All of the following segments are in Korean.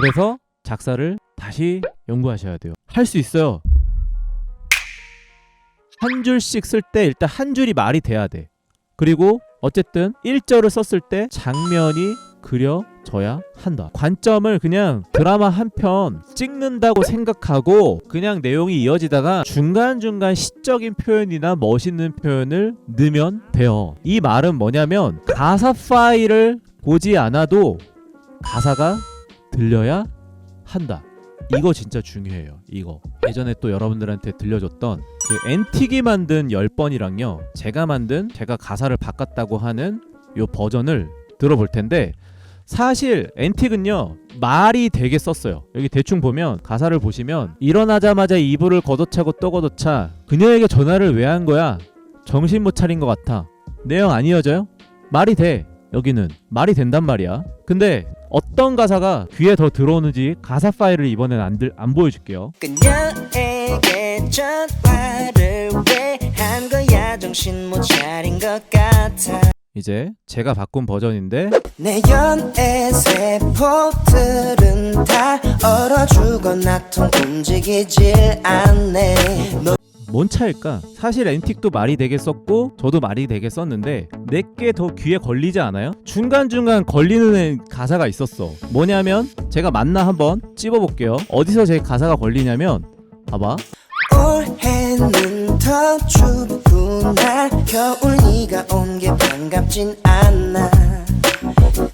그래서 작사를 다시 연구하셔야 돼요. 할 수 있어요. 한 줄씩 쓸 때 일단 한 줄이 말이 돼야 돼. 그리고 어쨌든 1절을 썼을 때 장면이 그려져야 한다. 관점을 그냥 드라마 한 편 찍는다고 생각하고 그냥 내용이 이어지다가 중간중간 시적인 표현이나 멋있는 표현을 넣으면 돼요. 이 말은 뭐냐면 가사 파일을 보지 않아도 가사가 들려야 한다. 이거 진짜 중요해요. 이거 예전에 또 여러분들한테 들려줬던 그 엔틱이 만든 10번이랑요 제가 만든 제가 가사를 바꿨다고 하는 요 버전을 들어볼 텐데 사실 엔틱은요 말이 되게 썼어요 여기 대충 보면 가사를 보시면 일어나자마자 이불을 걷어차고 또 걷어차 그녀에게 전화를 왜 한 거야 정신 못 차린 것 같아 내용 안 이어져요? 말이 돼 여기는 말이 된단 말이야. 근데 어떤 가사가 귀에 더 들어오는지 가사 파일을 이번엔 안, 들, 안 보여줄게요. 그녀에게 전화를 왜 한 거야? 정신 못 차린 것 같아. 이제 제가 바꾼 버전인데 내 연애 세포들은 다 얼어 죽었나 통 움직이질 않네. 너 뭔 차일까? 사실 엔틱도 말이 되게 썼고 저도 말이 되게 썼는데 내게 더 귀에 걸리지 않아요? 중간중간 걸리는 애- 가사가 있었어 뭐냐면 제가 맞나 한번 찝어볼게요 어디서 제 가사가 걸리냐면 봐봐 올해는 더 춥구나 겨울 네가 온 게 반갑진 않아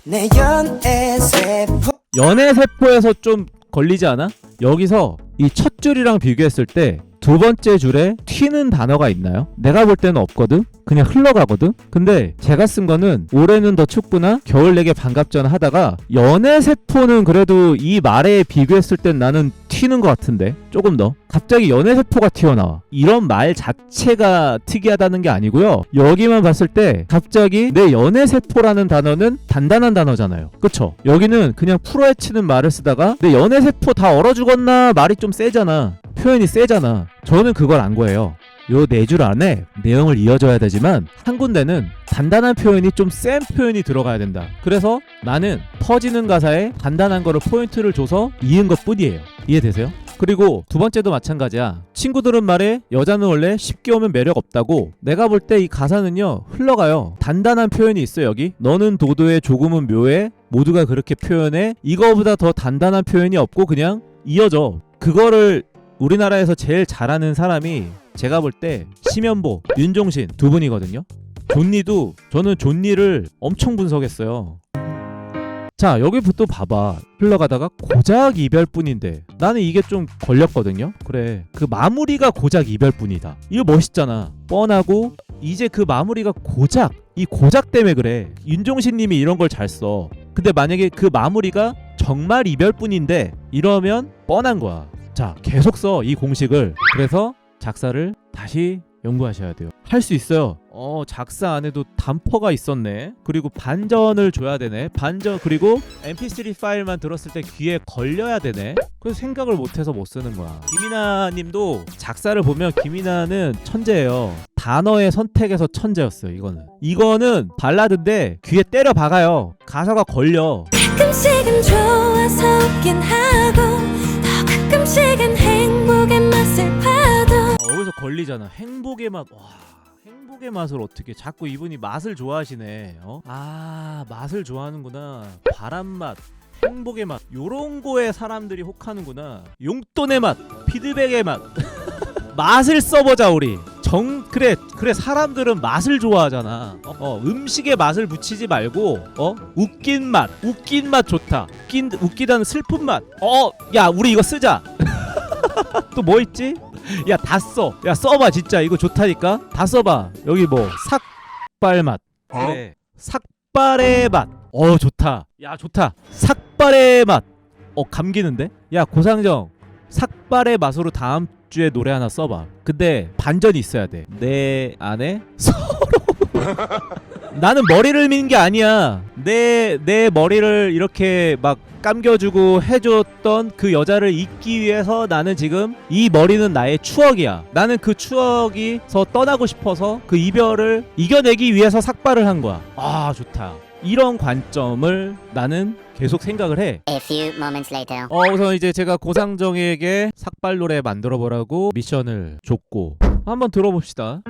내 연애 세포 연애 세포에서 좀 걸리지 않아? 여기서 이 첫 줄이랑 비교했을 때두 번째 줄에 튀는 단어가 있나요? 내가 볼 때는 없거든? 그냥 흘러가거든? 근데 제가 쓴 거는 올해는 더 춥구나? 겨울 내게 반갑잖아 하다가 연애 세포는 그래도 이 말에 비교했을 땐 나는 튀는 것 같은데 조금 더 갑자기 연애 세포가 튀어나와 이런 말 자체가 특이하다는 게 아니고요 여기만 봤을 때 갑자기 내 연애 세포라는 단어는 단단한 단어잖아요 그쵸 여기는 그냥 풀어헤치는 말을 쓰다가 내 연애 세포 다 얼어 죽었나 말이 좀 세잖아 표현이 세잖아 저는 그걸 안 거예요 요 네 줄 안에 내용을 이어줘야 되지만 한 군데는 단단한 표현이 좀 센 표현이 들어가야 된다. 그래서 나는 터지는 가사에 단단한 거를 포인트를 줘서 이은 것 뿐이에요. 이해되세요? 그리고 두 번째도 마찬가지야. 친구들은 말해 여자는 원래 쉽게 오면 매력 없다고. 내가 볼 때 이 가사는요 흘러가요. 단단한 표현이 있어 여기. 너는 도도해 조금은 묘해. 모두가 그렇게 표현해. 이거보다 더 단단한 표현이 없고 그냥 이어져. 그거를 우리나라에서 제일 잘하는 사람이 제가 볼 때 심연보, 윤종신 두 분이거든요. 존니도 저는 존니를 엄청 분석했어요. 자 여기부터 봐봐. 흘러가다가 고작 이별뿐인데. 나는 이게 좀 걸렸거든요. 그래 그 마무리가 고작 이별뿐이다. 이거 멋있잖아. 뻔하고 이제 그 마무리가 고작 이 고작 때문에 그래. 윤종신 님이 이런 걸 잘 써. 근데 만약에 그 마무리가 정말 이별뿐인데 이러면 뻔한 거야 자 계속 써 이 공식을. 그래서 작사를 다시 연구하셔야 돼요. 할 수 있어요. 어 작사 안에도 단퍼가 있었네. 그리고 반전을 줘야 되네. 반전 그리고 mp3 파일만 들었을 때 귀에 걸려야 되네. 그래서 생각을 못 해서 못 쓰는 거야. 김이나 님도 작사를 보면 김이나는 천재예요. 단어의 선택에서 천재였어요 이거는. 이거는 발라드인데 귀에 때려 박아요. 가사가 걸려. 가끔씩은 좋아서 웃긴 하고 더 가끔씩은 행복의 맛을 봐도 어, 여기서 걸리잖아. 행복의 맛. 와. 행복의 맛을 어떻게 자꾸 이분이 맛을 좋아하시네. 어? 아, 맛을 좋아하는구나. 바람 맛. 행복의 맛. 요런 거에 사람들이 혹하는구나. 용돈의 맛. 피드백의 맛. 맛을 써보자 우리. 정 그래 그래 사람들은 맛을 좋아하잖아. 어, 어, 음식에 맛을 붙이지 말고 어 웃긴 맛 웃긴 맛 좋다. 웃긴 웃기다는 슬픈 맛. 어야 우리 이거 쓰자. 또 뭐 있지? 야 다 써. 야 써봐 진짜 이거 좋다니까. 다 써봐. 여기 뭐 삭발 맛. 그래. 삭발의 맛. 어 좋다. 야 좋다. 삭발의 맛. 어 감기는데? 야 고상정. 삭발의 맛으로 다음 주에 노래 하나 써봐. 근데 반전이 있어야 돼. 내 안에 서로. 나는 머리를 미는 게 아니야. 내 내 머리를 이렇게 막 감겨주고 해줬던 그 여자를 잊기 위해서 나는 지금 이 머리는 나의 추억이야. 나는 그 추억이서 떠나고 싶어서 그 이별을 이겨내기 위해서 삭발을 한 거야. 아 좋다. 이런 관점을 나는 계속 생각을 해. A few moments later. 어, 우선 이제 제가 고상정에게 삭발 노래 만들어 보라고 미션을 줬고 한번 들어봅시다.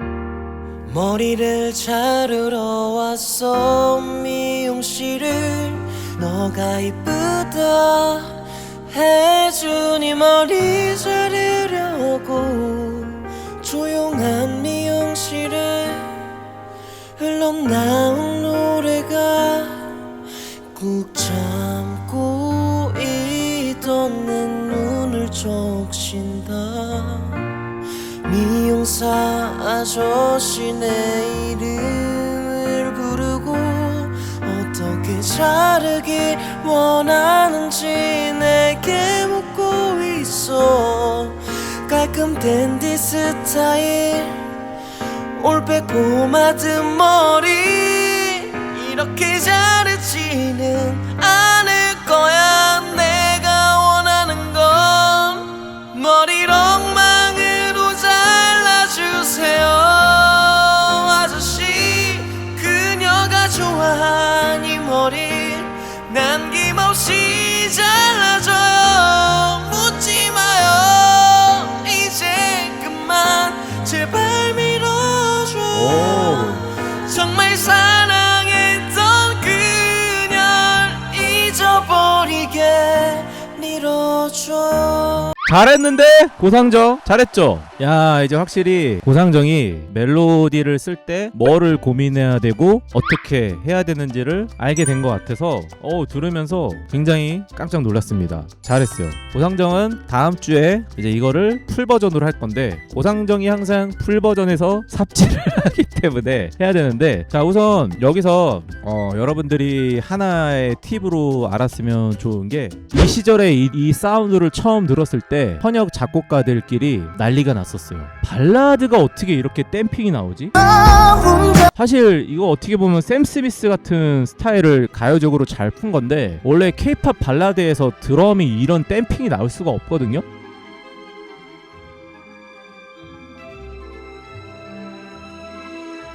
머리를 자르러 왔어 미용실을 너가 이쁘다 해주니 머리 자르려고 적신다. 미용사 아저씨 내 이름을 부르고 어떻게 자르길 원하는지 내게 묻고 있어. 깔끔 댄디 스타일 올백 포마드 머리. 이렇게 자르지는 버리게 밀어줘 잘했는데? 고상정 잘했죠? 야 이제 확실히 고상정이 멜로디를 쓸 때 뭐를 고민해야 되고 어떻게 해야 되는지를 알게 된 것 같아서 어 들으면서 굉장히 깜짝 놀랐습니다. 잘했어요. 고상정은 다음 주에 이제 이거를 풀 버전으로 할 건데 고상정이 항상 풀 버전에서 삽질을 하기 때문에 해야 되는데 자 우선 여기서 어, 여러분들이 하나의 팁으로 알았으면 좋은 게 이 시절에 이, 이 사운드를 처음 들었을 때 현역 작곡가들끼리 난리가 났었어요. 발라드가 어떻게 이렇게 댐핑이 나오지? 사실 이거 어떻게 보면 샘 스미스 같은 스타일을 가요적으로 잘 푼 건데 원래 케이팝 발라드에서 드럼이 이런 댐핑이 나올 수가 없거든요.